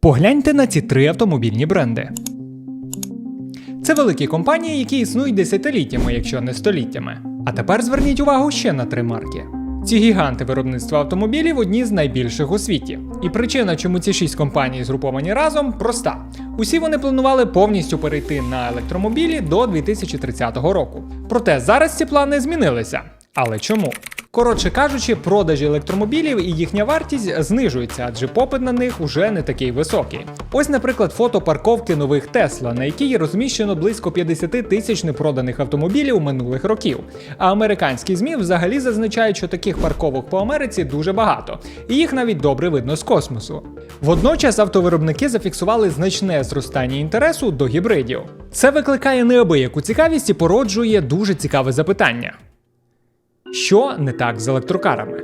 Погляньте на ці три автомобільні бренди. Це великі компанії, які існують десятиліттями, якщо не століттями. А тепер зверніть увагу ще на три марки. Ці гіганти виробництва автомобілів одні з найбільших у світі. І причина, чому ці шість компаній згруповані разом, проста: усі вони планували повністю перейти на електромобілі до 2030 року. Проте зараз ці плани змінилися. Але чому? Коротше кажучи, продажі електромобілів і їхня вартість знижується, адже попит на них уже не такий високий. Ось, наприклад, фото парковки нових Тесла, на якій розміщено близько 50 тисяч непроданих автомобілів минулих років. А американські ЗМІ взагалі зазначають, що таких парковок по Америці дуже багато, і їх навіть добре видно з космосу. Водночас автовиробники зафіксували значне зростання інтересу до гібридів. Це викликає неабияку цікавість і породжує дуже цікаве запитання. Що не так з електрокарами?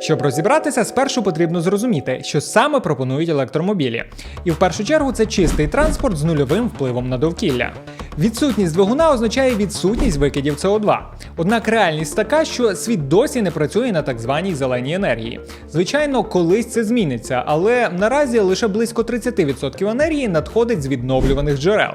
Щоб розібратися, спершу потрібно зрозуміти, що саме пропонують електромобілі. І в першу чергу це чистий транспорт з нульовим впливом на довкілля. Відсутність двигуна означає відсутність викидів СО2. Однак реальність така, що світ досі не працює на так званій зеленій енергії. Звичайно, колись це зміниться, але наразі лише близько 30% енергії надходить з відновлюваних джерел.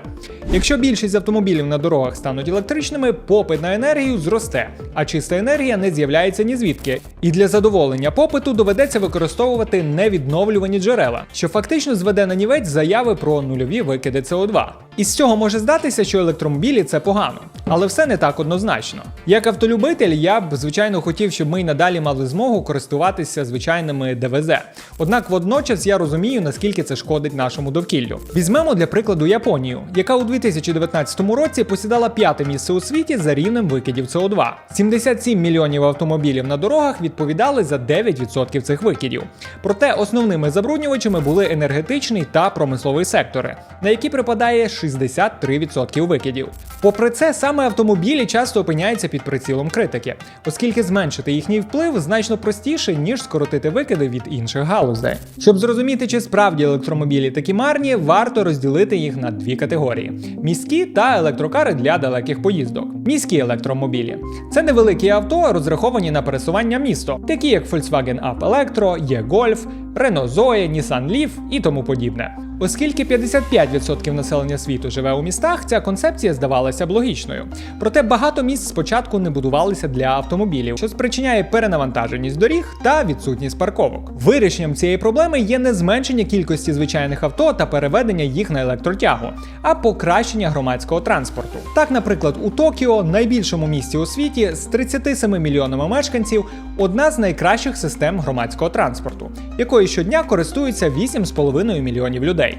Якщо більшість автомобілів на дорогах стануть електричними, попит на енергію зросте, а чиста енергія не з'являється ні звідки. І для задоволення попиту доведеться використовувати невідновлювані джерела, що фактично зведе на нівець заяви про нульові викиди СО2. Із цього може здатися, що електромобілі це погано, але все не так однозначно. Як автолюбитель, я б звичайно хотів, щоб ми й надалі мали змогу користуватися звичайними ДВЗ. Однак водночас я розумію, наскільки це шкодить нашому довкіллю. Візьмемо для прикладу Японію, яка у 2019 році посідала п'яте місце у світі за рівнем викидів СО2. 77 мільйонів автомобілів на дорогах відповідали за 9% цих викидів. Проте основними забруднювачами були енергетичний та промисловий сектори, на які припадає 63% викидів. Попри це, саме автомобілі часто опиняються під прицілом критики, оскільки зменшити їхній вплив значно простіше, ніж скоротити викиди від інших галузей. Щоб зрозуміти, чи справді електромобілі такі марні, варто розділити їх на дві категорії: міські та електрокари для далеких поїздок. Міські електромобілі це невеликі авто, розраховані на пересування місто, такі як Volkswagen Up Electro, E-Golf, Renault Zoe, Nissan Leaf і тому подібне. Оскільки 55% населення світу живе у містах, ця концепція здавалася б логічною. Проте багато міст спочатку не будувалися для автомобілів, що спричиняє перенавантаженість доріг та відсутність парковок. Вирішенням цієї проблеми є не зменшення кількості звичайних авто та переведення їх на електротягу, а покращення громадського транспорту. Так, наприклад, у Токіо, найбільшому місті у світі, з 37 мільйонами мешканців, одна з найкращих систем громадського транспорту, якою щодня користуються 8,5 мільйонів людей.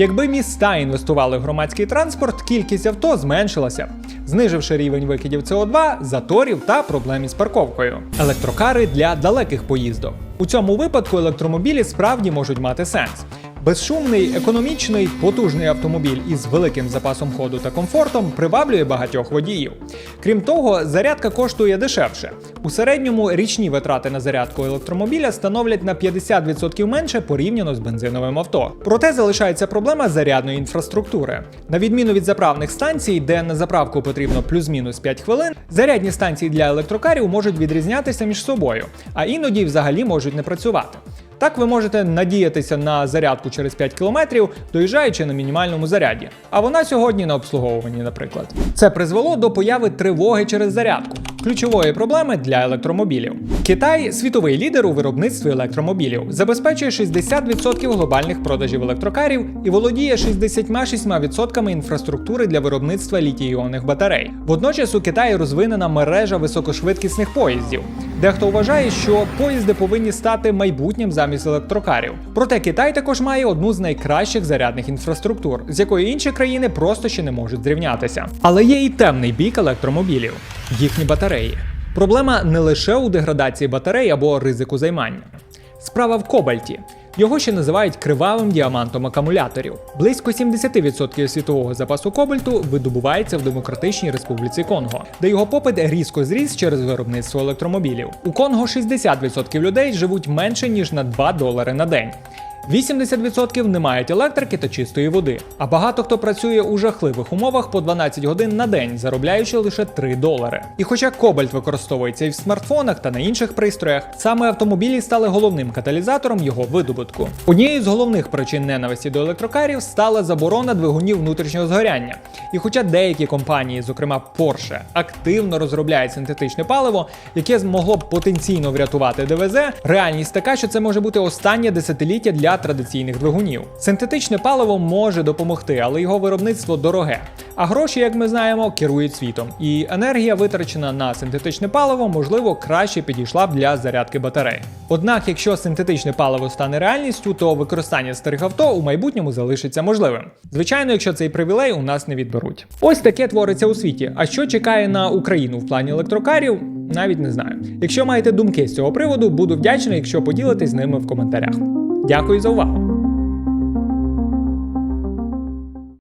Якби міста інвестували в громадський транспорт, кількість авто зменшилася, зниживши рівень викидів СО2, заторів та проблем із парковкою. Електрокари для далеких поїздок. У цьому випадку електромобілі справді можуть мати сенс. Безшумний, економічний, потужний автомобіль із великим запасом ходу та комфортом приваблює багатьох водіїв. Крім того, зарядка коштує дешевше. У середньому річні витрати на зарядку електромобіля становлять на 50% менше порівняно з бензиновим авто. Проте залишається проблема зарядної інфраструктури. На відміну від заправних станцій, де на заправку потрібно плюс-мінус 5 хвилин, зарядні станції для електрокарів можуть відрізнятися між собою, а іноді взагалі можуть не працювати. Так ви можете надіятися на зарядку через 5 кілометрів, доїжджаючи на мінімальному заряді. А вона сьогодні на обслуговуванні, наприклад. Це призвело до появи тривоги через зарядку. Ключової проблеми для електромобілів. Китай світовий лідер у виробництві електромобілів, забезпечує 60% глобальних продажів електрокарів і володіє 66% інфраструктури для виробництва літій-іонних батарей. Водночас у Китаї розвинена мережа високошвидкісних поїздів. Дехто вважає, що поїзди повинні стати майбутнім замість електрокарів. Проте Китай також має одну з найкращих зарядних інфраструктур, з якою інші країни просто ще не можуть зрівнятися. Але є і темний бік електромобілів їхні батареї. Проблема не лише у деградації батарей або ризику займання. Справа в кобальті. Його ще називають кривавим діамантом акумуляторів. Близько 70% світового запасу кобальту видобувається в Демократичній Республіці Конго, де його попит різко зріс через виробництво електромобілів. У Конго 60% людей живуть менше ніж на 2 долари на день. 80% не мають електрики та чистої води. А багато хто працює у жахливих умовах по 12 годин на день, заробляючи лише 3 долари. І хоча кобальт використовується і в смартфонах та на інших пристроях, саме автомобілі стали головним каталізатором його видобутку. Однією з головних причин ненависті до електрокарів стала заборона двигунів внутрішнього згоряння. І хоча деякі компанії, зокрема Porsche, активно розробляють синтетичне паливо, яке змогло б потенційно врятувати ДВЗ, реальність така, що це може бути останнє десятиліття для традиційних двигунів. Синтетичне паливо може допомогти, але його виробництво дороге. А гроші, як ми знаємо, керують світом. І енергія, витрачена на синтетичне паливо, можливо, краще підійшла б для зарядки батарей. Однак, якщо синтетичне паливо стане реальністю, то використання старих авто у майбутньому залишиться можливим. Звичайно, якщо цей привілей у нас не відберуть. Ось таке твориться у світі. А що чекає на Україну в плані електрокарів? Навіть не знаю. Якщо маєте думки з цього приводу, буду вдячний, якщо поділитесь з ними в коментарях. Дякую за увагу!